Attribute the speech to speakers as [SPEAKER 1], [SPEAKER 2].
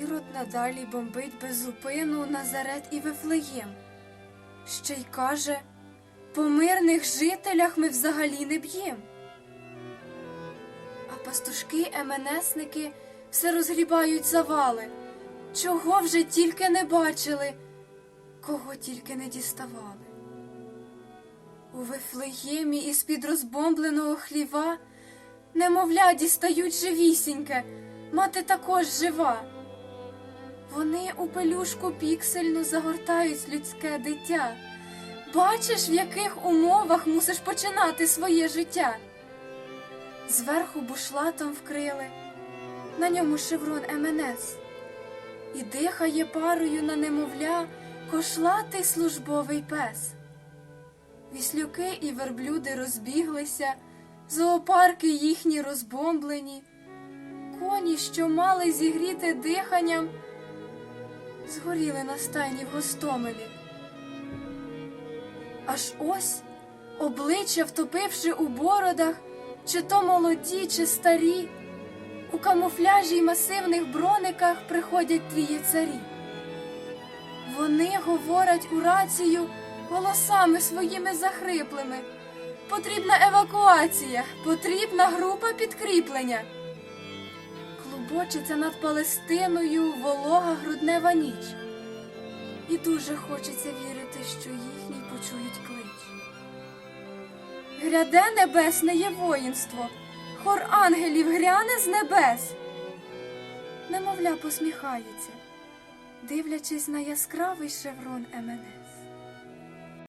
[SPEAKER 1] Ірод надалі бомбить без зупину Назарет і Вифлеєм. Ще й каже, по мирних жителях ми взагалі не б'єм. А пастушки МНСники все розгрібають завали. Чого вже тільки не бачили, кого тільки не діставали. У Вифлеємі із-під розбомбленого хліва немовля дістають живісіньке, мати також жива. Вони у пелюшку піксельну загортають людське дитя. Бачиш, в яких умовах мусиш починати своє життя. Зверху бушлатом вкрили, на ньому шеврон МНС, і дихає парою на немовля кошлатий службовий пес. Віслюки і верблюди розбіглися, зоопарки їхні розбомблені, коні, що мали зігріти диханням, згоріли на стайні в Гостомелі. Аж ось, обличчя втопивши у бородах, чи то молоді, чи старі, у камуфляжі й масивних брониках приходять твої царі. Вони говорять у рацію голосами своїми захриплими. Потрібна евакуація, потрібна група підкріплення. Клубочиться над Палестиною волога груднева ніч. І дуже хочеться вірити, що їхній почують клич. Гряде небесне є воїнство, хор ангелів гряне з небес. Немовля посміхається, дивлячись на яскравий шеврон МНС.